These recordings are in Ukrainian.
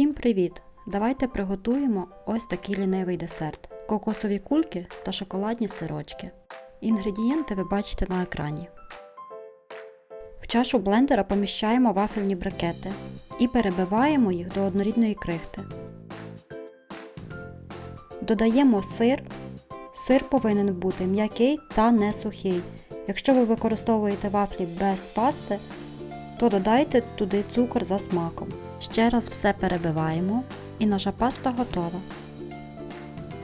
Всім привіт! Давайте приготуємо ось такий лінивий десерт: кокосові кульки та шоколадні сирочки. Інгредієнти ви бачите на екрані. В чашу блендера поміщаємо вафельні брикети і перебиваємо їх до однорідної крихти. Додаємо сир. Сир повинен бути м'який та не сухий. Якщо ви використовуєте вафлі без пасти, то додайте туди цукор за смаком. Ще раз все перебиваємо і наша паста готова.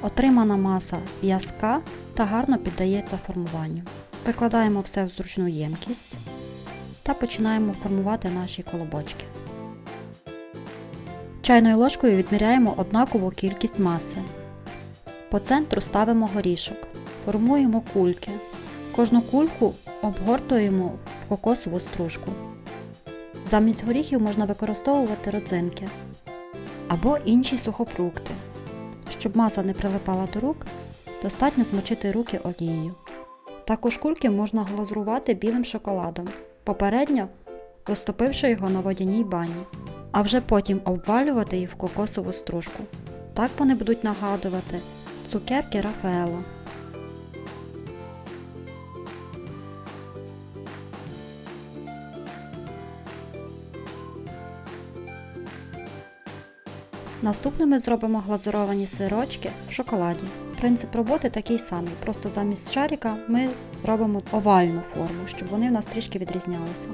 Отримана маса в'язка та гарно піддається формуванню. Викладаємо все в зручну ємкість та починаємо формувати наші колобочки. Чайною ложкою відміряємо однакову кількість маси. По центру ставимо горішок, формуємо кульки. Кожну кульку обгортуємо в кокосову стружку. Замість горіхів можна використовувати родзинки або інші сухофрукти. Щоб маса не прилипала до рук, достатньо змочити руки олією. Також кульки можна глазурувати білим шоколадом, попередньо розтопивши його на водяній бані, а вже потім обвалювати їх в кокосову стружку. Так вони будуть нагадувати цукерки Рафаело. Наступними зробимо глазуровані сирочки в шоколаді. Принцип роботи такий самий, просто замість шарика ми робимо овальну форму, щоб вони в нас трішки відрізнялися.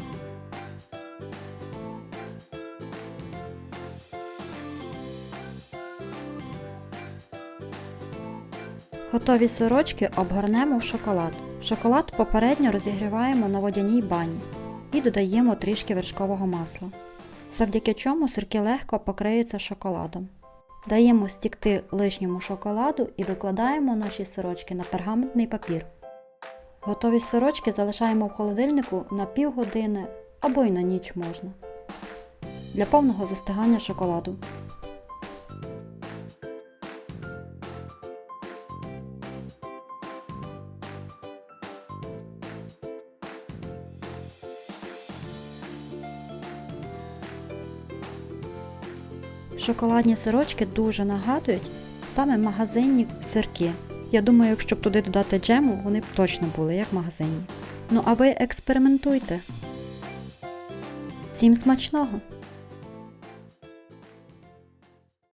Готові сирочки обгорнемо в шоколад. Шоколад попередньо розігріваємо на водяній бані і додаємо трішки вершкового масла завдяки чому сирки легко покриються шоколадом. Даємо стікти лишньому шоколаду і викладаємо наші сирочки на пергаментний папір. Готові сирочки залишаємо в холодильнику на півгодини або й на ніч можна. Для повного застигання шоколаду. Шоколадні сирочки дуже нагадують саме магазинні сирки. Я думаю, якщо б туди додати джему, вони б точно були як магазинні. Ну а ви експериментуйте. Всім смачного!